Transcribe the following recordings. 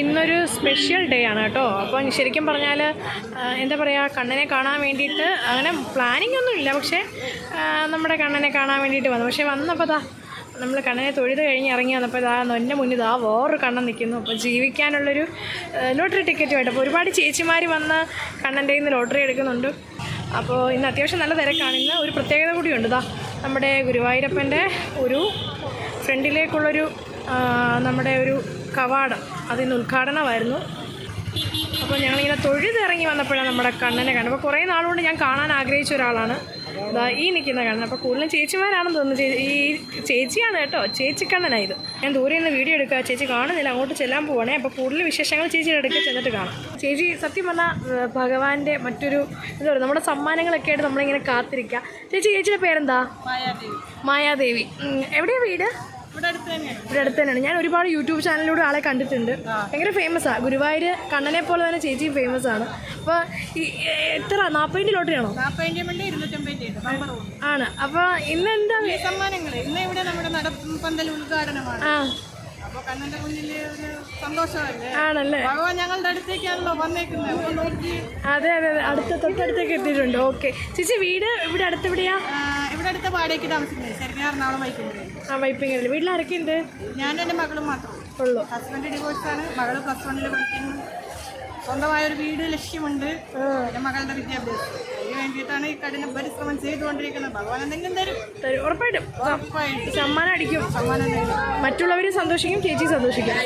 ഇന്നൊരു special day ആണ് കേട്ടോ. അപ്പം ശരിക്കും പറഞ്ഞാൽ എന്താ പറയുക കണ്ണനെ കാണാൻ വേണ്ടിയിട്ട് അങ്ങനെ പ്ലാനിങ് ഒന്നും ഇല്ല. പക്ഷേ നമ്മുടെ കണ്ണനെ കാണാൻ വേണ്ടിയിട്ട് വന്നു. പക്ഷേ വന്നപ്പോൾ ദാ നമ്മൾ കണ്ണനെ തൊഴുത് കഴിഞ്ഞ് ഇറങ്ങി വന്നപ്പോൾ ഇതാ എന്റെ മുന്നിൽ ഇതാ വേറൊരു കണ്ണൻ നിൽക്കുന്നു. അപ്പോൾ ജീവിക്കാനുള്ളൊരു ലോട്ടറി ടിക്കറ്റുമായിട്ട് അപ്പോൾ ഒരുപാട് ചേച്ചിമാർ വന്ന് കണ്ണന്റെ നിന്ന് ലോട്ടറി എടുക്കുന്നുണ്ട്. അപ്പോൾ ഇന്ന് അത്യാവശ്യം നല്ല തിരക്കാണ്. ഇന്ന് ഒരു പ്രത്യേകത കൂടിയുണ്ട് ഇതാ നമ്മുടെ ഗുരുവായൂരപ്പന്റെ ഒരു ഫ്രണ്ടിലേക്കുള്ളൊരു നമ്മുടെ ഒരു കവാടം അതിന് ഉദ്ഘാടനമായിരുന്നു. അപ്പോൾ ഞങ്ങളിങ്ങനെ തൊഴുതിറങ്ങി വന്നപ്പോഴാണ് നമ്മുടെ കണ്ണനെ കണ്ടത്. അപ്പോൾ കുറേ നാളുകൊണ്ട് ഞാൻ കാണാൻ ആഗ്രഹിച്ച ഒരാളാണ്. ഇതാ ഈ നിൽക്കുന്ന കണ്ണൻ. അപ്പോൾ കൂടുതലും ചേച്ചിമാരാണെന്ന് തോന്നുന്നു. ഈ ചേച്ചിയാണ് കേട്ടോ ചേച്ചിക്കണ്ണനാണ് ഇത്. ഞാൻ ദൂരെ നിന്ന് വീഡിയോ എടുക്കുക. ചേച്ചി കാണുന്നില്ല. അങ്ങോട്ട് ചെല്ലാൻ പോവാണേ. അപ്പോൾ കൂടുതൽ വിശേഷങ്ങൾ ചേച്ചിയുടെ അടുക്കൽ ചെന്നിട്ട് കാണാം. ചേച്ചി സത്യം പറഞ്ഞാൽ ഭഗവാന്റെ മറ്റൊരു എന്താ പറയുക നമ്മുടെ സമ്മാനങ്ങളൊക്കെ ആയിട്ട് നമ്മളിങ്ങനെ കാത്തിരിക്കുക. ചേച്ചി ചേച്ചിയുടെ പേരെന്താ? മായാദേവി. മായാദേവി. എവിടെയാണ് വീട്? ഇവിടെ അടുത്ത് തന്നെയാണ്. ഞാൻ ഒരുപാട് യൂട്യൂബ് ചാനലിലൂടെ ആളെ കണ്ടിട്ടുണ്ട്. ഭയങ്കര ഫേമസ് ആണ് ഗുരുവായൂർ കണ്ണനെ പോലെ തന്നെ ചേച്ചിയും ഫേമസ് ആണ്. അപ്പോൾ എത്ര? നാൽപ്പതിന്റെ ലോട്ടറിയാണോ? ആണോ ആണ്. അപ്പോൾ ഇന്ന് എന്താ സമ്മാനങ്ങൾ ഇന്ന് ഇവിടെ നമ്മുടെ നടപ്പന്തൽ ഉദ്ഘാടനമാണ്. ആണല്ലേ? അതെ അതെ അതെ. അടുത്ത തൊട്ടടുത്തേക്ക് എത്തിയിട്ടുണ്ട്. ഓക്കെ ചേച്ചി വീട് ഇവിടെ അടുത്തെവിടെയാ? ഇവിടെ അടുത്ത വാടകയ്ക്ക് താമസിക്കുന്നത്. ശരിക്കും എറണാകുളം വൈക്കുന്നത് ആ വൈപ്പിങ്ങൽ വീട്ടിൽ ആരൊക്കെ ഉണ്ട് ഞാനും എന്റെ മകളും മാത്രം. ഉള്ളു. ഹസ്ബൻഡ് ഡിവോഴ്സാണ് മകൾ പ്ലസ് വണ്ണിൽ പഠിക്കുന്നു. സ്വന്തമായ ഒരു വീട് ലക്ഷ്യമുണ്ട്. എന്റെ മകളുടെ വിദ്യാഭ്യാസം. അതിന് വേണ്ടിയിട്ടാണ് ഈ കഠിന പരിശ്രമം ചെയ്തുകൊണ്ടിരിക്കുന്നത്. ഭഗവാൻ എന്തെങ്കിലും തരും. തരും. ഉറപ്പായിട്ടും. ഉറപ്പായിട്ട്. സമ്മാനം അടിക്കും. സമ്മാനം തരും. മറ്റുള്ളവർ സന്തോഷിക്കും ചേച്ചി സന്തോഷിക്കും.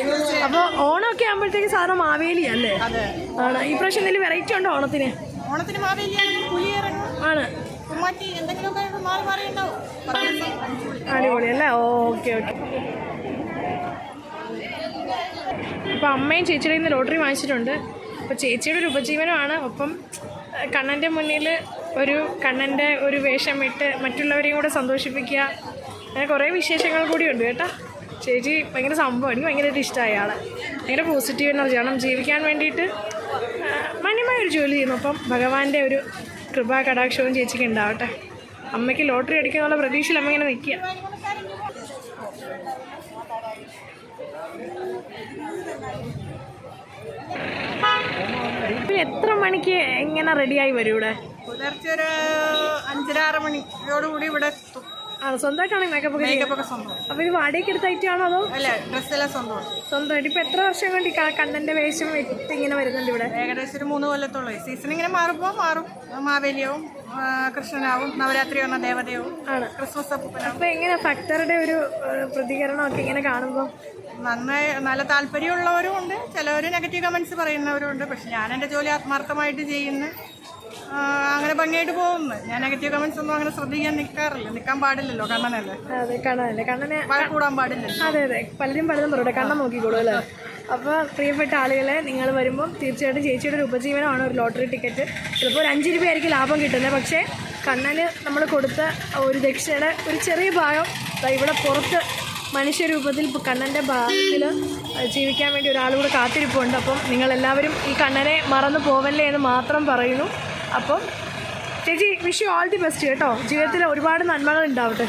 അപ്പോൾ ഓണമൊക്കെ ആകുമ്പോഴത്തേക്ക് സാധനം മാവേലി അല്ലേ അതെ. ആണ്. ഈ പ്രാവശ്യം എന്തെങ്കിലും വെറൈറ്റി ഉണ്ടോ ഓണത്തിന്? ഓണത്തിന് മാവേലിയാണെങ്കിൽ പുലിയിറങ്ങും ആണ്. കുമ്മാറ്റി എന്തെങ്കിലുമൊക്കെ ആയിട്ട് മാറി മാറി ഉണ്ടാവും പത്ത് ദിവസം അടിപൊളി. അടിപൊളി അല്ലേ ഓക്കെ ഓക്കെ. അപ്പോൾ അമ്മയും ചേച്ചിയുടെ ഇന്ന് ലോട്ടറി വാങ്ങിച്ചിട്ടുണ്ട്. അപ്പോൾ ചേച്ചിയുടെ ഒരു ഉപജീവനമാണ്. ഒപ്പം കണ്ണന്റെ മുന്നിൽ ഒരു കണ്ണന്റെ ഒരു വേഷം ഇട്ട് മറ്റുള്ളവരെയും കൂടെ സന്തോഷിപ്പിക്കുക. അങ്ങനെ കുറേ വിശേഷങ്ങൾ കൂടിയുണ്ട് കേട്ടോ. ചേച്ചി ഭയങ്കര സംഭവം. എനിക്ക് ഭയങ്കരമായിട്ട് ഇഷ്ടമായ ആളെ. ഭയങ്കര പോസിറ്റീവ് എനർജി കാരണം ജീവിക്കാൻ വേണ്ടിയിട്ട് മാന്യമായ ഒരു ജോലി ചെയ്യുന്നു. അപ്പം ഭഗവാന്റെ ഒരു കൃപാ കടാക്ഷവും ചേച്ചിക്ക് ഉണ്ടാവട്ടെ. അമ്മയ്ക്ക് ലോട്ടറി അടിക്കാനുള്ള പ്രതീക്ഷയിൽ അമ്മ ഇങ്ങനെ നിൽക്കുക. എത്ര മണിക്ക് എങ്ങനെ റെഡിയായി വരും ഇവിടെ? പുലർച്ചെ ഒരു അഞ്ചര ആറ് മണിയോടുകൂടി ഇവിടെ എത്തും. ആ സ്വന്തമായിട്ടാണ് മേക്കപ്പ് ഒക്കെ ചെയ്യുന്നത്? മേക്കപ്പൊക്കെ സ്വന്തം. അപ്പൊ ഇത് വാടകയ്ക്ക് എടുത്ത ഐറ്റമാണോ അതോ? അല്ല ഡ്രസ്സെല്ലാം സ്വന്തമാണ്. സ്വന്തമായിട്ട്. ഇപ്പൊ എത്ര വർഷം കൊണ്ട് ഈ കണ്ണന്റെ വേഷം ഇട്ട് ഇങ്ങനെ വരുന്നുണ്ട് ഇവിടെ? ഏകദേശം ഒരു മൂന്ന് കൊല്ലത്തോളം സീസൺ ഇങ്ങനെ മാറുമ്പോൾ മാറും. മാവേലിയാവും കൃഷ്ണനാവും നവരാത്രി വന്ന ദേവതയാവും ആണ്. ക്രിസ്മസ് അപ്പൊ എങ്ങനെ ഭക്തരുടെ ഒരു പ്രതികരണം പ്രതികരണമൊക്കെ ഇങ്ങനെ കാണുമ്പോൾ നന്നായി നല്ല താല്പര്യമുള്ളവരും ഉണ്ട്. ചിലവർ നെഗറ്റീവ് കമന്റ്സ് പറയുന്നവരും ഉണ്ട്. പക്ഷെ ഞാൻ എന്റെ ജോലി ആത്മാർത്ഥമായിട്ട് ചെയ്യുന്നു അങ്ങനെ ഭംഗിയായിട്ട് പോകുന്നു. ഞാൻ നെഗറ്റീവ് കമന്റ്സ് ഒന്നും അങ്ങനെ ശ്രദ്ധിക്കാൻ നിൽക്കാറില്ല നിൽക്കാൻ പാടില്ലല്ലോ കണ്ണനല്ലേ? അതെ കണ്ണനല്ലേ. കണ്ണനെ കൂടാൻ പാടില്ല അതെ അതെ. പലരും പലതും പറയട്ടെ കണ്ണം നോക്കിക്കോളൂ അല്ലേ? അപ്പോൾ പ്രിയപ്പെട്ട ആളുകളെ നിങ്ങൾ വരുമ്പോൾ തീർച്ചയായിട്ടും ചേച്ചിയുടെ ഒരു ഉപജീവനമാണ് ഒരു ലോട്ടറി ടിക്കറ്റ്. ചിലപ്പോൾ ഒരു അഞ്ച് രൂപയായിരിക്കും ലാഭം കിട്ടുന്നത്. പക്ഷേ കണ്ണന് നമ്മൾ കൊടുത്ത ഒരു ദക്ഷിണയുടെ ഒരു ചെറിയ ഭാഗം ഇവിടെ പുറത്ത് മനുഷ്യരൂപത്തിൽ കണ്ണന്റെ ഭാഗത്തിൽ ജീവിക്കാൻ വേണ്ടി ഒരാളുകൂടെ കാത്തിരിപ്പുണ്ട്. അപ്പം നിങ്ങളെല്ലാവരും ഈ കണ്ണനെ മറന്നു പോവല്ലേ എന്ന് മാത്രം പറയുന്നു. അപ്പം ചേച്ചി wish you all the best കേട്ടോ. ജീവിതത്തിൽ ഒരുപാട് നന്മകൾ ഉണ്ടാവട്ടെ.